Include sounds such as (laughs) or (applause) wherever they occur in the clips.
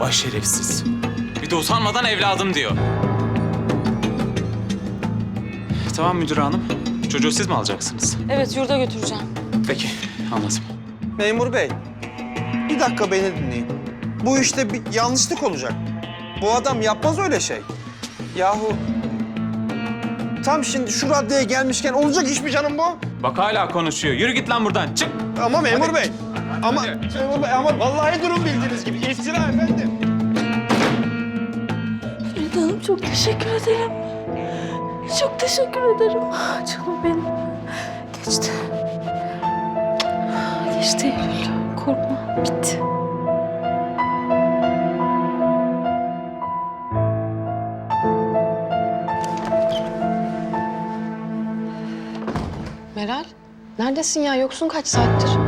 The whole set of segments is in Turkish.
Baş şerefsiz. Bir de utanmadan evladım diyor. Tamam müdür hanım. Çocuğu siz mi alacaksınız? Evet yurda götüreceğim. Peki anladım. Memur bey, bir dakika beni dinleyin. Bu işte bir yanlışlık olacak. Bu adam yapmaz öyle şey. Yahu tam şimdi şu raddeye gelmişken olacak iş mi canım bu? Bak hala konuşuyor. Yürü git lan buradan. Çık. Ama memur bey. Ama ama vallahi durum bildiğiniz gibi iftira efendim. Feride Hanım çok teşekkür ederim. Çok teşekkür ederim. Ah, Canım benim. Geçti. Geçti Eylül. Korkma. Bitti. Meral, neredesin ya? Yoksun kaç saattir?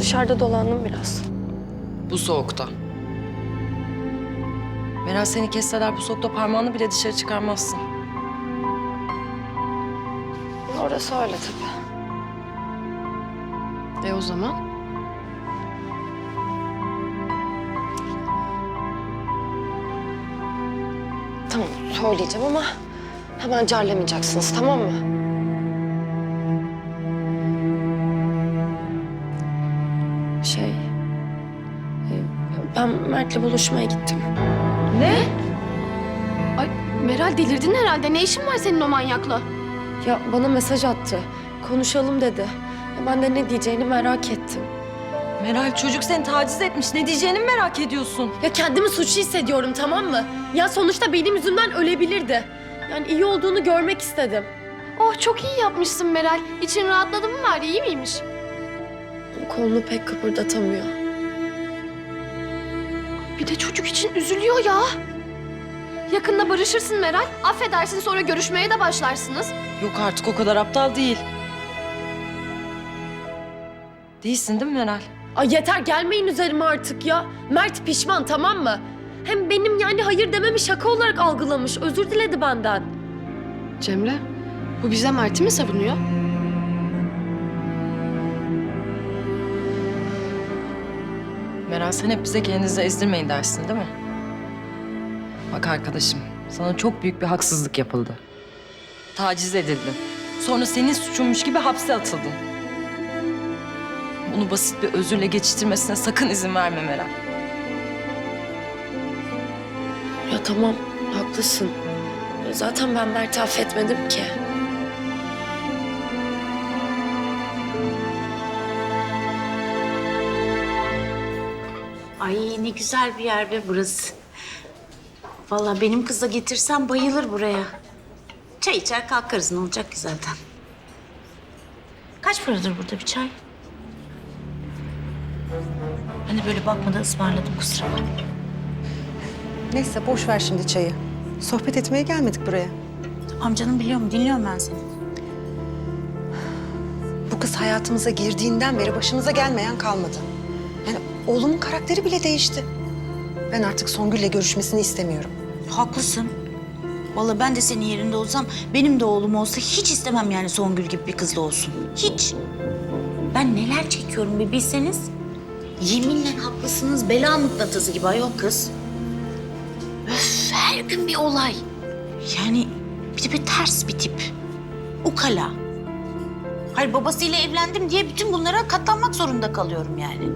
Dışarıda dolandım biraz. Bu soğukta. Meral seni kesseler bu soğukta parmağını bile dışarı çıkarmazsın. Orası öyle tabii. E o zaman? Tamam söyleyeceğim ama hemen carlamayacaksınız tamam mı? Ben Mert'le buluşmaya gittim. Ay Meral delirdin herhalde. Ne işin var senin o manyakla? Ya bana mesaj attı. Konuşalım dedi. Ya Ben de ne diyeceğini merak ettim. Meral çocuk seni taciz etmiş. Ne diyeceğini mi merak ediyorsun? Ya kendimi suçlu hissediyorum tamam mı? Ya sonuçta benim yüzümden ölebilirdi. Yani iyi olduğunu görmek istedim. Oh çok iyi yapmışsın Meral. İçin rahatladı mı bari iyi miymiş? Kolunu pek kıpırdatamıyor. Bir de çocuk için üzülüyor ya. Yakında barışırsın Meral. Affedersin sonra görüşmeye de başlarsınız. Yok artık o kadar aptal değil. Değilsin değil mi Meral? Ay yeter gelmeyin üzerime artık ya. Mert pişman tamam mı? Hem benim yani hayır dememi şaka olarak algılamış. Özür diledi benden. Cemre, bu bize Mert'i mi savunuyor? Meral sen hep bize kendinizi ezdirmeyin dersin değil mi? Bak arkadaşım, sana çok büyük bir haksızlık yapıldı. Taciz edildin. Sonra senin suçunmuş gibi hapse atıldın. Bunu basit bir özürle geçiştirmesine sakın izin verme Meral. Ya tamam haklısın. Zaten ben Mert'i affetmedim ki. Ay ne güzel bir yer be burası. Vallahi benim kıza getirsem bayılır buraya. Çay içer kalkarız ne olacak ki zaten. Kaç paradır burada bir çay? Hani böyle bakmadan ısmarladım kusura bakma. Neyse boş ver şimdi çayı. Sohbet etmeye gelmedik buraya. Amcanım biliyor mu? Dinliyorum ben seni. Bu kız hayatımıza girdiğinden beri başımıza gelmeyen kalmadı. Yani oğlumun karakteri bile değişti. Ben artık Songül'le görüşmesini istemiyorum. Haklısın. Vallahi ben de senin yerinde olsam benim de oğlum olsa hiç istemem yani Songül gibi bir kızla olsun. Hiç. Ben neler çekiyorum bir bilseniz. Yeminle haklısınız bela mıknatısı gibi ayol kız. Öf her gün bir olay. Yani bir de bir ters bir tip. Ukala. Hayır babasıyla evlendim diye bütün bunlara katlanmak zorunda kalıyorum yani.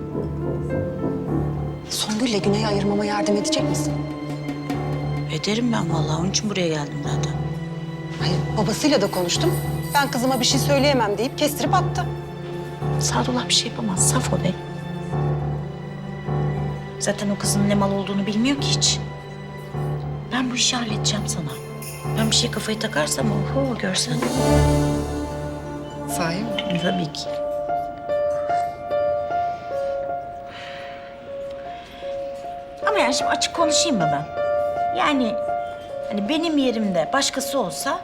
Songül'le Güney'i ayırmama yardım edecek misin? Ederim ben vallahi onun için buraya geldim zaten. Hayır babasıyla da konuştum. Ben kızıma bir şey söyleyemem deyip kestirip attı. Sadullah bir şey yapamaz. Saf o be. Zaten o kızın ne mal olduğunu bilmiyor ki hiç. Ben bu işi halledeceğim sana. Ben bir şey kafayı takarsam oho görsen. Sahi mi? Tabii ki. Şimdi açık konuşayım mı ben? Yani hani benim yerimde başkası olsa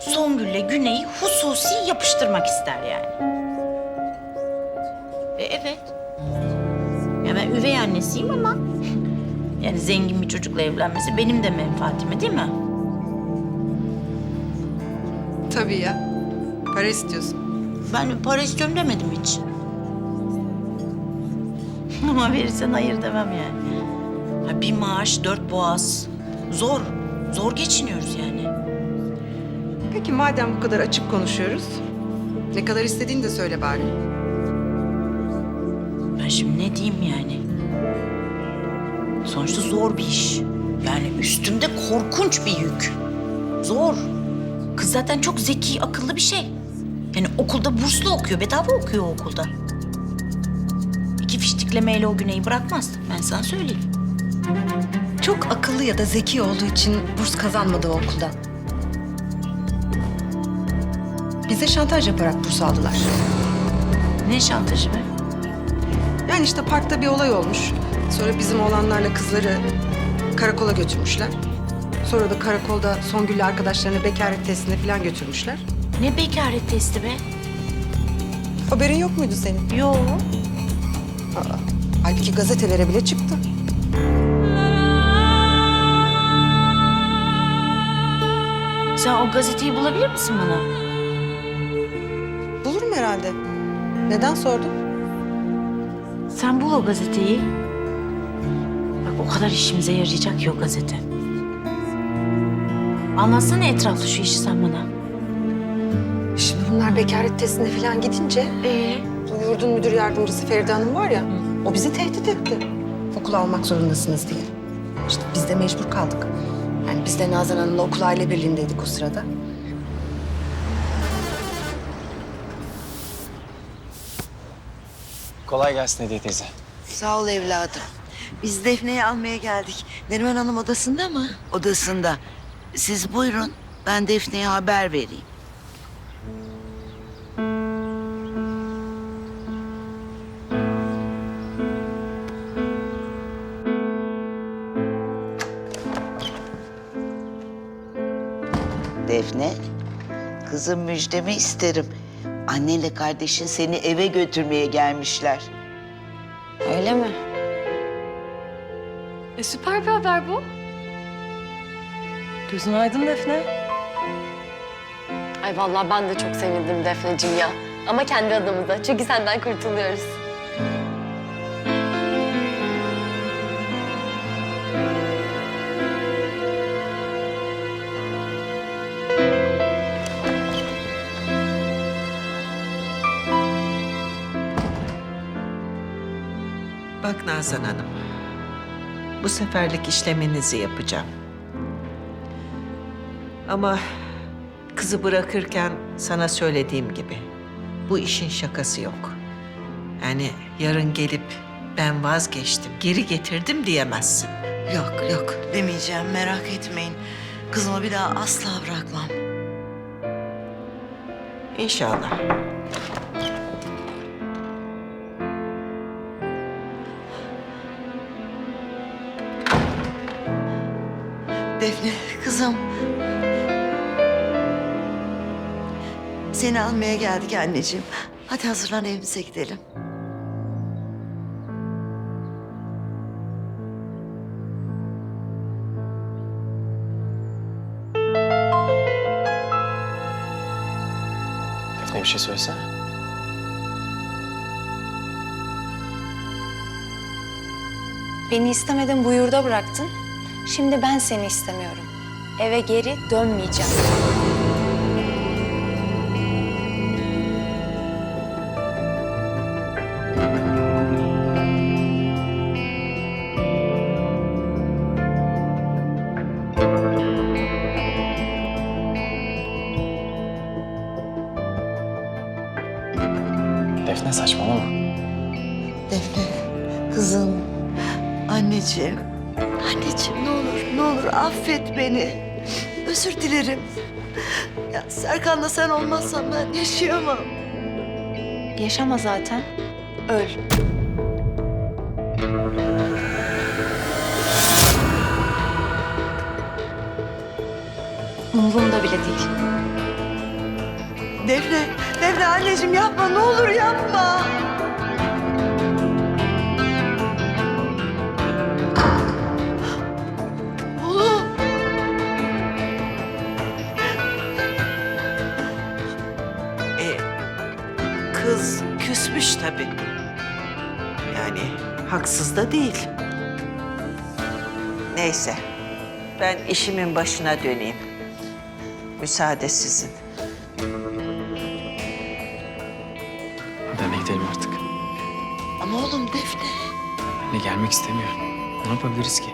Songül'le Güney'i hususi yapıştırmak ister yani. E, evet. Ya ben üvey annesiyim ama yani zengin bir çocukla evlenmesi benim de menfaatime değil mi? Tabii ya. Para istiyorsun. Ben para istiyorum demedim hiç. (laughs) Ama verirsen hayır demem yani. Ha, bir maaş, dört boğaz. Zor. Zor geçiniyoruz yani. Peki madem bu kadar açık konuşuyoruz, ne kadar istediğini de söyle bari. Ben şimdi ne diyeyim yani? Sonuçta zor bir iş. Yani üstümde korkunç bir yük. Zor. Kız zaten çok zeki, akıllı bir şey. Yani okulda burslu okuyor, bedava okuyor okulda. İki fiştiklemeyle o güneyi bırakmaz. Ben sana söyleyeyim. Çok akıllı ya da zeki olduğu için burs kazanmadı o okulda. Bize şantaj yaparak burs aldılar. Ne şantajı be? Yani işte parkta bir olay olmuş. Sonra bizim oğlanlarla kızları karakola götürmüşler. Sonra da karakolda Songül'le arkadaşlarını bekaret testine falan götürmüşler. Ne bekaret testi be? Haberin yok muydu senin? Yo. Halbuki gazetelere bile çıktı. Sen o gazeteyi bulabilir misin bana? Bulurum herhalde. Neden sordun? Sen bul o gazeteyi. Bak o kadar işimize yarayacak ki o gazete. Anlatsana etraflı şu işi sen bana. Şimdi bunlar bekaret testine falan gidince Ee? bu yurdun müdür yardımcısı Feride Hanım var ya, o bizi tehdit etti. Okula almak zorundasınız diye. İşte biz de mecbur kaldık. Yani biz de Nazan Hanım'la okul aile birliğindeydik o sırada. Kolay gelsin Hediye teyze. Sağ ol evladım. Biz Defne'yi almaya geldik. Neriman Hanım odasında mı? Odasında. Siz buyurun. Ben Defne'ye haber vereyim. Kızım müjdemi isterim. Annenle kardeşin seni eve götürmeye gelmişler. Öyle mi? E, süper bir haber bu. Gözün aydın Defne. Ay vallahi ben de çok sevindim Defneciğim ya. Ama kendi adımıza. Çünkü senden kurtuluyoruz. Bak Nazan Hanım. Bu seferlik işleminizi yapacağım. Ama kızı bırakırken sana söylediğim gibi bu işin şakası yok. Yani yarın gelip ben vazgeçtim, geri getirdim diyemezsin. Yok yok demeyeceğim merak etmeyin. Kızımı bir daha asla bırakmam. İnşallah. Kızım. Seni almaya geldik anneciğim. Hadi hazırlan evimize gidelim. Defne bir şey söylesene. Beni istemeden bu yurda bıraktın. Şimdi ben seni istemiyorum. Eve geri dönmeyeceğim. Affet beni. Özür dilerim. Ya Serkan'la sen olmazsan ben yaşayamam. Yaşama zaten. Öl. Umurumda bile değil. Defne, Defne anneciğim yapma ne olur yapma. Haksız da değil. Neyse. Ben işimin başına döneyim. Müsaade sizin. Hadi anne gidelim artık. Ama oğlum Defne. Anne gelmek istemiyor. Ne yapabiliriz ki?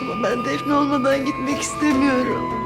Ama ben Defne olmadan gitmek istemiyorum.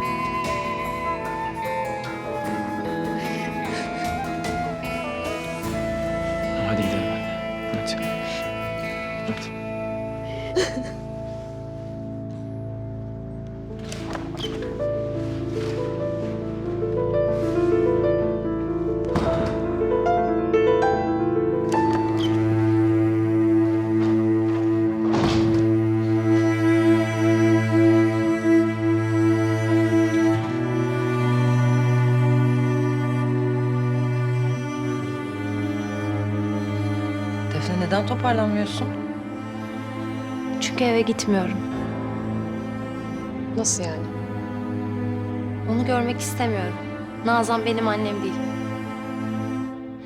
Toparlanmıyorsun? Çünkü eve gitmiyorum. Nasıl yani? Onu görmek istemiyorum. Nazan benim annem değil.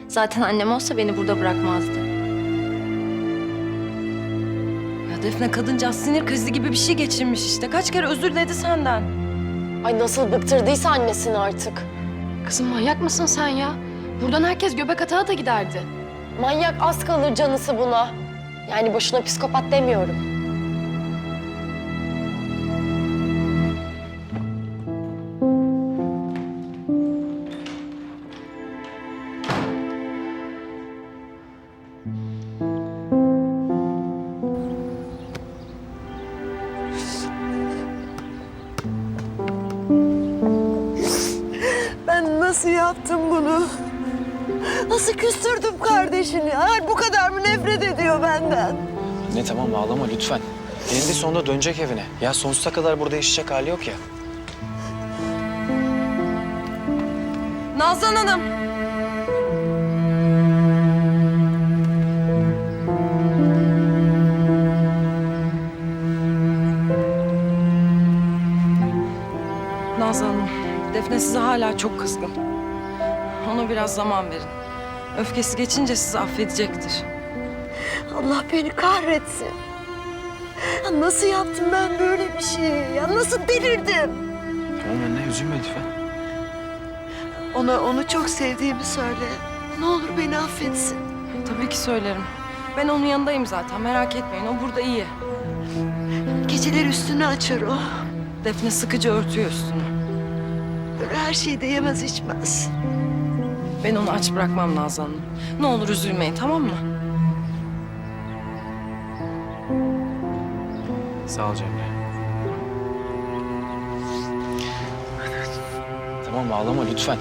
Zaten annem olsa beni burada bırakmazdı. Ya Defne kadıncağız sinir krizi gibi bir şey geçirmiş işte. Kaç kere özür diledi senden. Ay nasıl bıktırdıysa annesini artık. Kızım manyak mısın sen ya? Buradan herkes göbek atağa da giderdi. Manyak az kalır canısı buna. Yani boşuna psikopat demiyorum. Ben nasıl yaptım bunu? Nasıl küstürdüm kardeşini? Ay bu kadar mı nefret ediyor benden? Anne tamam ağlama lütfen. Eninde sonunda dönecek evine. Ya sonsuza kadar burada yaşayacak hali yok ya. Nazan Hanım. Nazan Hanım, Defne size hala çok kızgın. Ona biraz zaman verin. Öfkesi geçince sizi affedecektir. Allah beni kahretsin. Ya nasıl yaptım ben böyle bir şeyi? Ya nasıl delirdim? Tamam anne üzülme lütfen. Ona onu çok sevdiğimi söyle. Ne olur beni affetsin. Tabii ki söylerim. Ben onun yanındayım zaten, merak etmeyin. O burada iyi. Geceler üstünü açar o. Defne sıkıcı örtüyor üstünü. Böyle her şeyi de yemez içmez. Ben onu aç bırakmam Nazan Hanım. Ne olur üzülmeyin, tamam mı? Sağ ol Cemre. Tamam ağlama lütfen.